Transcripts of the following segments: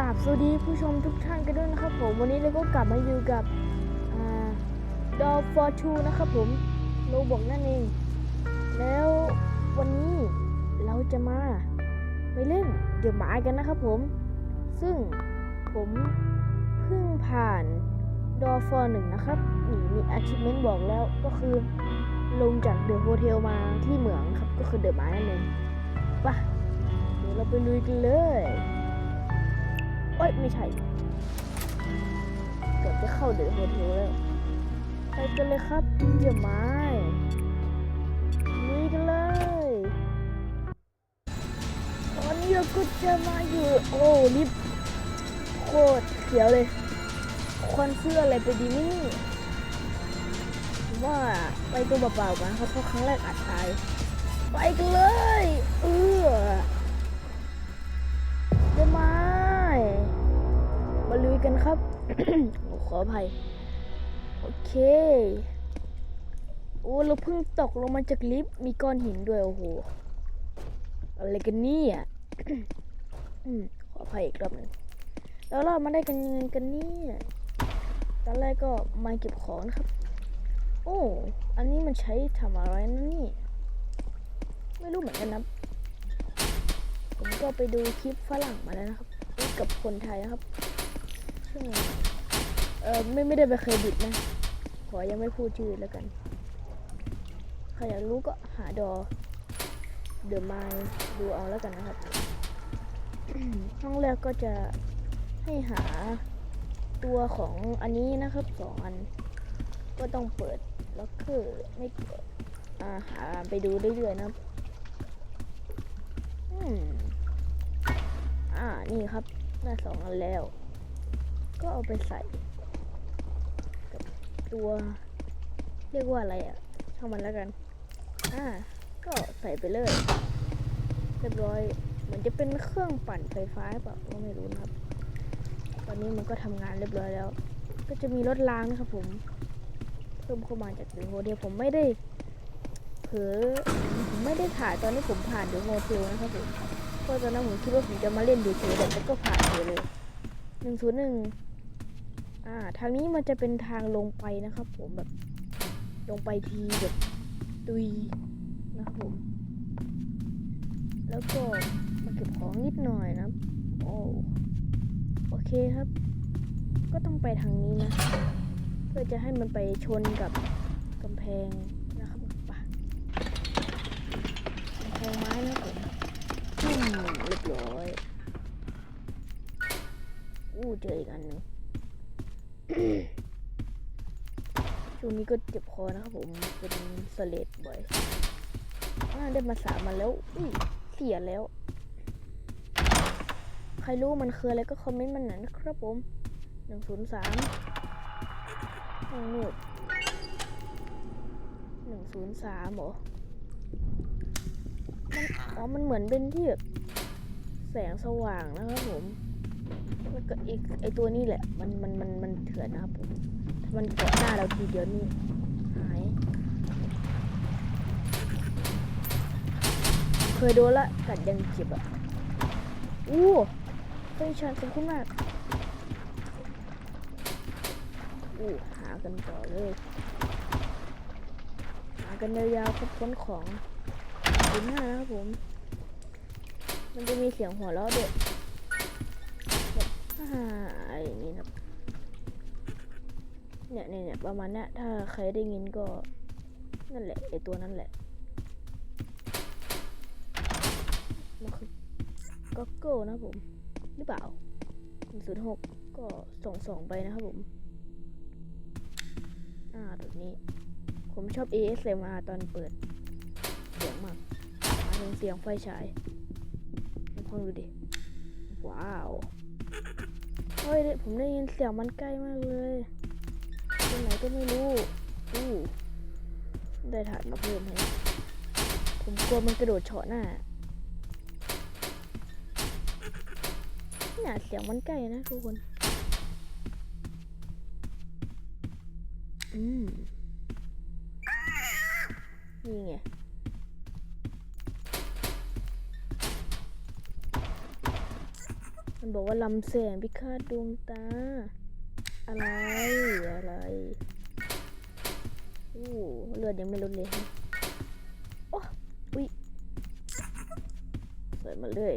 ราบสวัสดีผู้ชมทุกท่านกันด้วยนะครับผมวันนี้เราก็กลับมาอยู่กับดอฟอร์ทูนะครับผมโลบอกนั่นเอง แล้ววันนี้เราจะมาไปเล่นเดอะหมากันนะครับผม ซึ่งผมเพิ่งผ่านดอฟอร์หนึ่งนะครับนี่มีอาชิเมนบอกแล้วก็คือลงจากเดอะโฮเทลมาที่เหมืองครับก็คือเดอะหมานั่นเองไปะเดี๋ยวเราไปลุยกันเลย เอ้ย ไม่ใช่ เกือบจะเข้าเดอะโฮเทลแล้วไปกันเลยครับเดี๋ยวไม้ลุยกันเลย ตอนนี้เราก็จะมาอยู่ โอ้ลิฟโคตรเขียวเลย ควันเสื้ออะไรไปดีนี่ว่าไปตัวเปล่าๆกันครับเพราะครั้งแรกอาจตาย ไปกันเลย เออ กันครับ ขออภัย โอเค โอ้เราเพิ่งตกลงมาจากลิฟต์มีก้อนหินด้วย โอ้โห อะไรกันนี่อืมขออภัยอีกรอบหนึ่งแล้วเรามาได้กันยังไงกันนี่ตอนแรกก็มาเก็บของนะครับ โอ้ อันนี้มันใช้ทำอะไรนะนี่ ไม่รู้เหมือนกันนะผมก็ไปดูคลิปฝรั่งมาแล้วนะครับ กับคนไทยนะครับ ซึ่งเออไม่ไม่ได้ไปเครดิตนะ ขอยังไม่พูดชื่อแล้วกัน ใครอยากรู้ก็หาดอเดอะมายดูเอาแล้วกันนะครับ ห้องแรกก็จะให้หาตัวของอันนี้นะครับสองอัน ก็ต้องเปิดล็อกเกอร์ไม่เปิดอ่าหาไปดูเรื่อยๆนะครับอืมอ่านี่ครับได้สองอันแล้ว ก็เอาไปใส่ กับตัว เรียกว่าอะไรอะ่ะช่างมันแล้วกัน อ่า ก็ใส่ไปเลย เรียบร้อย เหมือนจะเป็นเครื่องปั่นไฟฟ้าเปล่าก็ไม่รู้นะครับ ตอนนี้มันก็ทำงานเรียบร้อยแล้ว ก็จะมีรถล้างนะครับผม เพิ่มเข้ามาจากเดอโฮเทลผมไม่ได้เผลอผมไม่ได้ถ่ายตอนที่ผมผ่านเดอโฮเทลนะครับผมเพราะตอนนั้นผมคิดว่าผมจะมาเล่นดูเฉยๆแต่ก็ผ่านไปเลยหนึ่งศูนย์หนึ่ง อ่า ทางนี้มันจะเป็นทางลงไปนะครับ ผมแบบ ลงไปทีแบบตุยนะครับผม แล้วก็มาเก็บของนิดหน่อยนะโอ้โอเคครับ ก็ต้องไปทางนี้นะ เพื่อจะให้มันไปชนกับกำแพงนะครับไปกำแพงไม้นะผมอืมเรียบร้อยอู้เจออีกอันหนึ่ง ช่วงนี้ก็เจ็บคอนะครับผมเป็นสเลดบ่อยอาได้มาสามมาแล้วอุ้ยเสียแล้ว ใครรู้มันคืออะไรก็คอมเมนต์มันหน่อยนะครับผมหนึ่งศูนย์สามห้องมืดหนึ่งศูนย์สามหรอมันอ๋อมันเหมือนเป็นที่แบบแสงสว่างนะครับผม แล้วก็อีกไอตัวนี้แหละ มันมันมันมันเถื่อนนะครับผมถ้ามันเกาะหน้าเราทีเดียวนี่หาย เคยโดนละกัดยังเจ็บอะอู้เฮ้ยชันขอบคุณมากอู้หากันต่อเลยหากันยาวๆครับค้นของขอบคุณมากนะครับผม มันจะมีเสียงหัวเราะด้วย อ่าอย่างนี้ครับเนี่ยเนี่ยเนี่ยประมาณเนี้ยถ้าใครได้ยินก็นั่นแหละไอตัวนั่นแหละมันคือก็โก้นะผม หรือเปล่า106ก็ส่งสองไปนะครับผม อ่าแบบนี้ ผมชอบ ASMR ตอนเปิด เสียงมากมาถึงเสียงไฟฉายลองฟังดูดิ ว้าว เฮ้ยได้ผมได้ยินเสียงมันใกล้มากเลยตรงไหนก็ไม่รู้อู้ได้ถ่านมาเพิ่มให้ผมกลัวมันกระโดดเฉาะหน้าเนี่ยเสียงมันใกล้นะทุกคนอืมนี่ไง มันบอกว่าลำแสงพิฆาตดวงตา อะไร อะไรโอ้เลือดยังไม่ลดเลยโอ้อุ้ยใส่มาเลย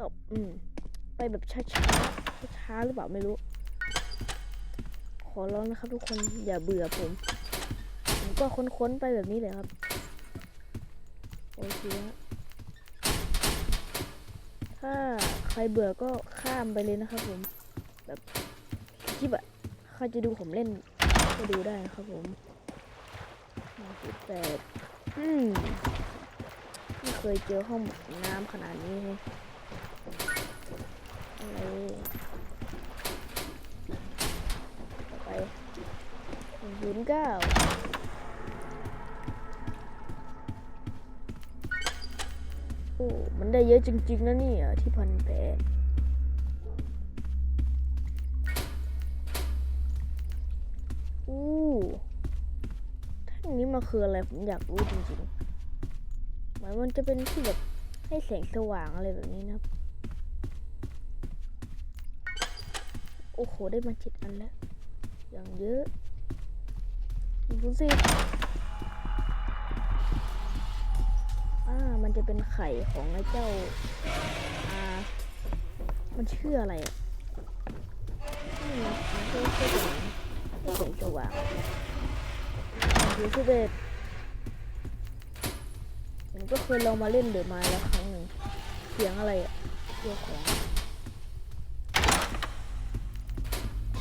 ตบอืมไปแบบช้าช้าช้าหรือเปล่าไม่รู้ ขอร้องนะครับทุกคนอย่าเบื่อผมผมก็ค้นๆไปแบบนี้เลยครับ โอเคฮะ ถ้าใครเบื่อก็ข้ามไปเลยนะครับผม แบบคลิปอะใครจะดูผมเล่นก็ดูได้นะครับผมสิบแปดอืมไม่เคยเจอห้องน้ำขนาดนี้เลยอะไรไปศูนย์เก้า มันได้เยอะจริง ๆ นะนี่ที่พันแผลอู้ท่งนี้มันคืออะไร ผมอยากรู้จริงๆ เหมือนมันจะเป็นที่แบบให้แสงสว่างอะไรแบบนี้นะครับ โอ้โห ได้มาเจ็ดอันแล้ว อย่างเยอะดูสิ อ่า มันจะเป็นไข่ของไอ้เจ้า อ่า มันชื่ออะไรอะนี่มันชื่อเป็นแสงสว่างคือสิบเอ็ดผมก็เคยลองมาเล่นเดือะไมล์แล้วครั้งหนึ่งเสียงอะไรอะเรื่องของ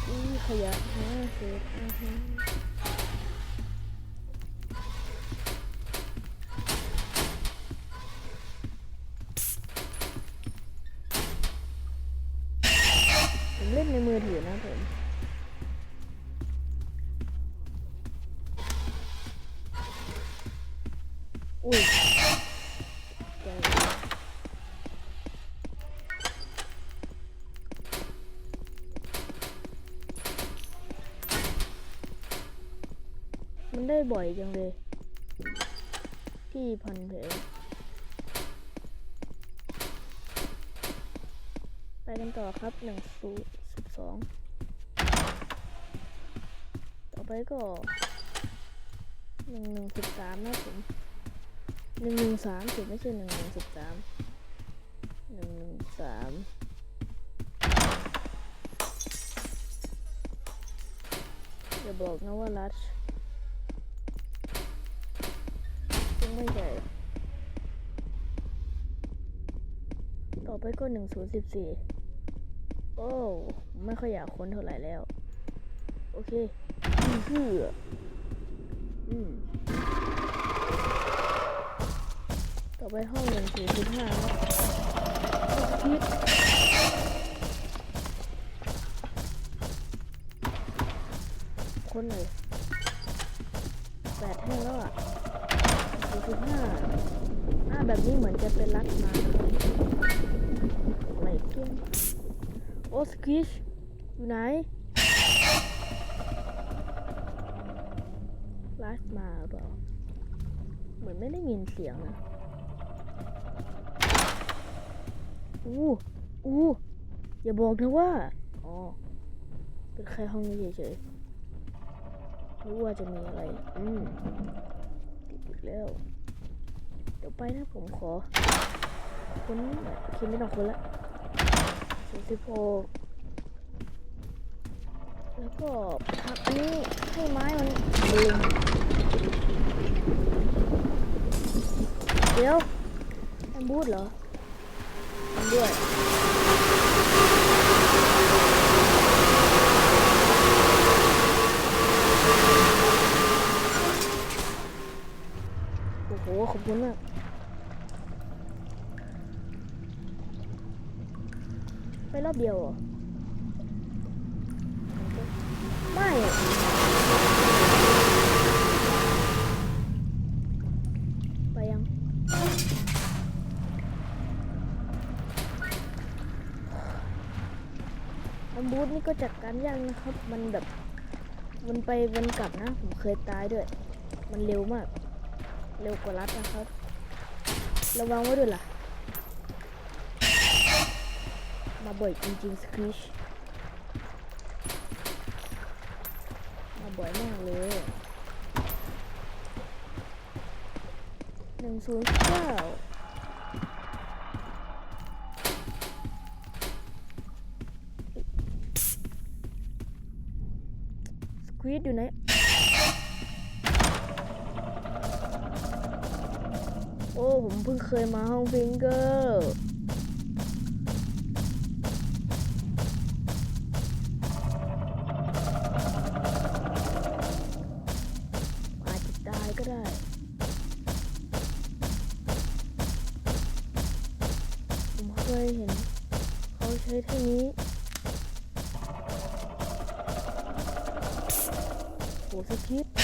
อีขยะห้าสิบอ่าฮะผ มันได้บ่อยจังเลยที่พันเพลไปกันต่อครับหนึ่งศูนย์สิบสองต่อไปก็หนึ่งหนึ่งสิบสามนะผมหนึ่งหนึ่งสามสิไม่ใช่หนึ่งหนึ่งสิบสามหนึ่งหนึ่งสามอย่าบอกนะว่ารัช ไม่ใช่ต่อไปก็หนึ่งศูนย์สิบสี่โอ้ ไม่ค่อยอยากค้นเท่าไหร่แล้ว โอเคอือฮืออืม ต่อไปห้องหนึ่งสี่สิบห้าคิดค้นเลยแปดแท่งแล้วอะ สิบห้าอ่าแบบนี้เหมือนจะเป็นรัดมานะครับอะไรเกี้ยงโอสกิชอยู่ไหนลาสมาหรือเปล่าเหมือนไม่ได้ยินเสียงนะอู้อู้อย่าบอกนะว่า อ๋อ เป็นแค่ห้องนี้เฉยๆรู้ว่าจะมีอะไร อืมติดอีกแล้ว เดี๋ยวไปนะผมขอคนคิดไม่ต้องคนละสี่สิบหกแล้วก็ผักอันนี้ให้ไม้มันบึงเดี๋ยวแอมบูดเหรอทำด้วยโโหขอบคุณมากไปรอบเดียวเหรอไม่ไปยังอัมบูธนี่ก็จัดการยากนะครับ มันแบบ มันไปมันกลับนะ ผมเคยตายด้วย มันเร็วมาก เร็วกว่ารัดนะครับ ระวังไว้ด้วยล่ะ มาบ่อยจริงๆสคริชมาบ่อยมากเลยหนึ่งศูนย์เก้าสควิดอยู่ไหน ผมเพิ่งเคยมาห้องฟิงเกอร์อาจจะตายก็ได้ผมเคยเห็น เขาใช้เท่านี้โหสกิป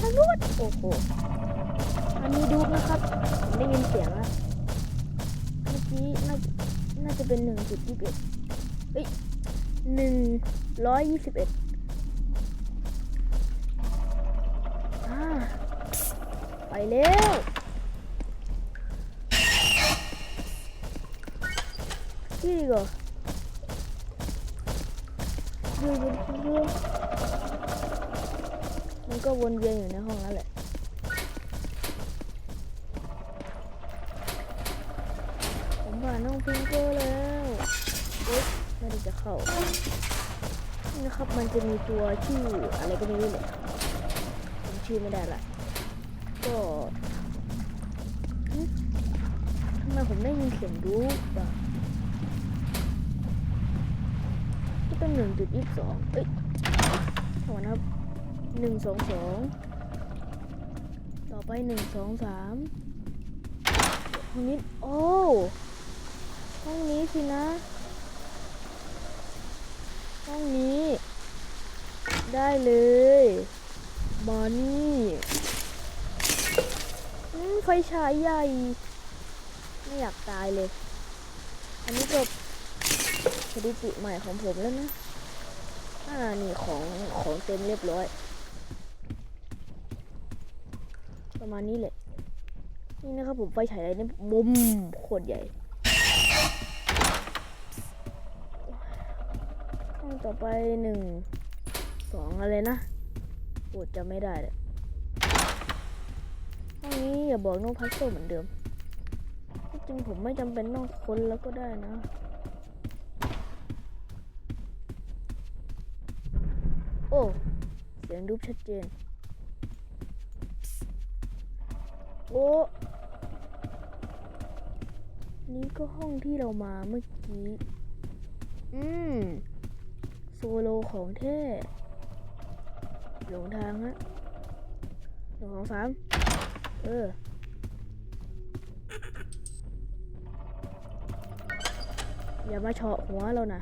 ทางนู้นโอ้โหอันนี้ดูนะครับผมได้ยินเสียงแล้วเมื่อกี้น่าน่าจะเป็นหนึ่งจุดยี่สิบเอ็ดเฮ้ยหนึ่งร้อยยี่สิบเอ็ดไปเร็วที่กว่าดูดูดู ก็วนเวียนอยู่ในห้องนั่นแหละผมผ่านห้องพิงเกอร์แล้วเอ๊ะไม่ได้จะเข้านะครับมันจะมีตัวชื่ออะไรก็ไม่รู้เลยผมชื่อไม่ได้ละก็ทำไมผมได้ยินเสียงดูปะที่เป็นหนึ่งจุดยี่สิบสองเอ้ยโทษนะครับ หนึ่งสองสองต่อไปหนึ่งสองสามห้องนี้โอ้ห้องนี้สินะ ห้องนี้ ได้เลยมานี่ไฟฉายใหญ่ ไม่อยากตายเลย อันนี้ก็สถิติใหม่ของผมแล้วนะอ่านี่ของของเต็มเรียบร้อย ประมาณนี้แหละ นี่นะครับผมไฟฉายอะไรเนี่ยบุมโคตรใหญ่ห้องต่อไปหนึ่งสองอะไรนะโอดจำไม่ได้เลยห้องนี้อย่าบอกน้องพัซโซเหมือนเดิมจริงผมไม่จำเป็นต้องค้นแล้วก็ได้นะโอ้ เสียงรูปชัดเจน โอ้นี่ก็ห้องที่เรามาเมื่อกี้ อืม โซโลของแท้หลงทางฮะหนึ่งสองสามเออ อย่ามาเฉาะหัวเรานะ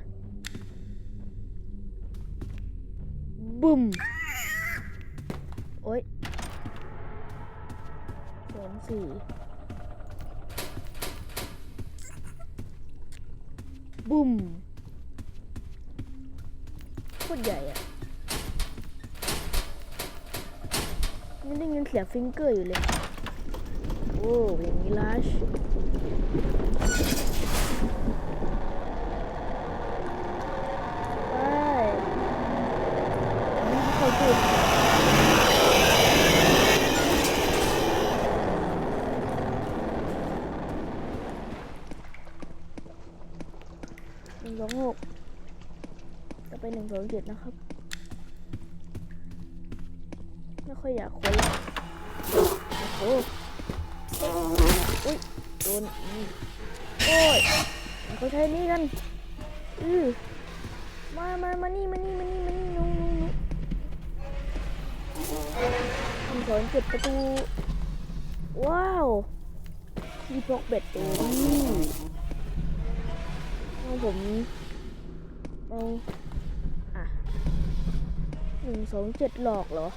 บึ้มโอ๊ย สองสี่บุ้มโคตรใหญ่อะยังได้ยินเสียงฟิงเกอร์อยู่เลย โอ้อย่างนี้ลัชไปนี่เขาพูดหนึ่งสองหก จะไปหนึ่ง สองเจ็ดนะครับ ไม่ค่อยอยากค้นละโอ้โหอุ้ยโดนโอ้ยเขาใช้นี่กันอือมามามานี่มานี่มานี่มานี่นู้นู้นู้หนึ่งสองเจ็ดประตู ว้าวมีพกเบ็ดตัวนี้เอาผมเอา หนึ่งสองเจ็ดหลอกเหรอ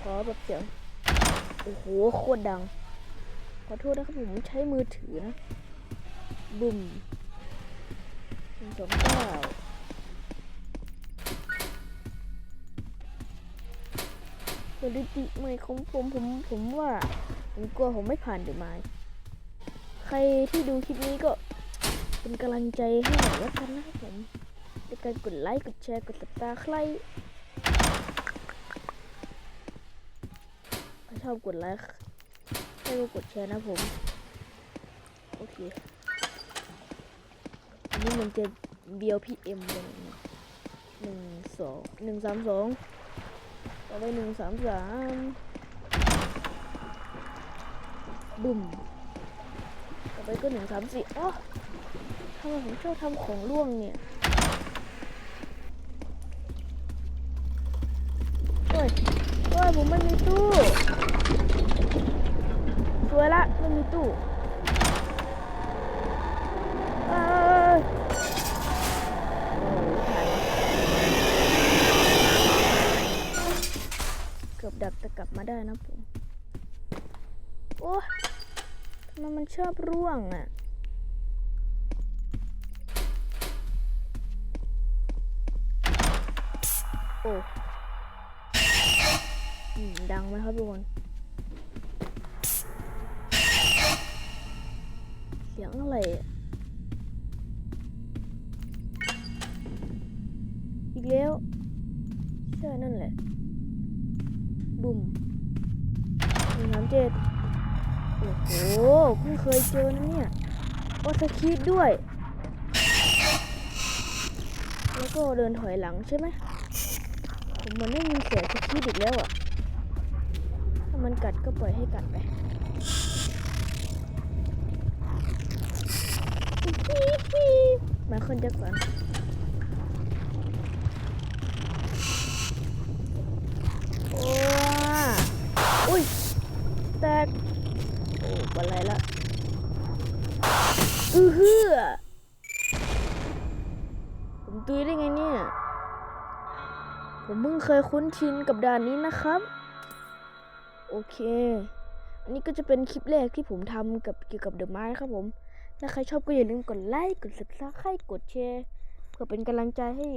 ขอแบบเสียง โอ้โห โคตรดัง ขอโทษนะครับผมใช้มือถือนะ บุ่มหนึ่งสองเก้าสถิติใหม่ของผมผมผมว่า ผมกลัวผมไม่ผ่านหรือไม่ใครที่ดูคลิปนี้ก็ เป็นกำลังใจให้หน่อยแล้วกันนะครับผมด้วยการกดไลค์กดแชร์กดติดตามใครถ้าชอบกดไลค์ให้ก็กดแชร์นะผมโอเคอันนี้มันจะเบียวพีเอ็มเลยหนึ่งสองหนึ่งสามสองต่อไปหนึ่งสามสามบุ่มต่อไปก็หนึ่งสามสี่อ๋อำไมผมชอบทำของร่วงเนี่ยโอ้ยโอ้ยผมไม่มีตู้สวยละไม่มีตู้เออเกือบดักแต่กลับมาได้นะผม โอ้ทำไมมันชอบร่วงอะ โอ้ดังไหมครับทุกคน เสียงอะไรอะอีกแล้ว ใช่นั่นแหละ บุ่มหนึ่งสามเจ็ดโอ้โหเพิ่งเคยเจอนะเนี่ยว่าสคีดด้วย แล้วก็เดินถอยหลังใช่ไหม ผมมันได้ยินเสียงสคีดอีกแล้วอะ ถ้ามันกัดก็ปล่อยให้กัดไปมาคนจะก่อนโอ้ยอุ้ย แตก โอ้ปอะไรละ อือฮือผมตุยได้ไงเนี่ย ผมเพิ่งเคยคุ้นชินกับด่านนี้นะครับ โอเค อันนี้ก็จะเป็นคลิปแรกที่ผมทำกับเกี่ยวกับเดอะมาร์ครับผม ถ้าใครชอบก็อย่าลืมกดไลค์ กด subscribe กดแชร์เพื่อเป็นกำลังใจให้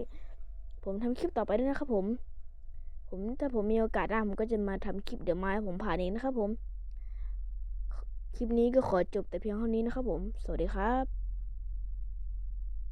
ผมทำคลิปต่อไปด้วยนะครับผม ผมถ้าผมมีโอกาสหน้าผมก็จะมาทำคลิปเดี๋ยวมาให้ผมผ่านเองนะครับผม คลิปนี้ก็ขอจบแต่เพียงเท่านี้นะครับผม สวัสดีครับ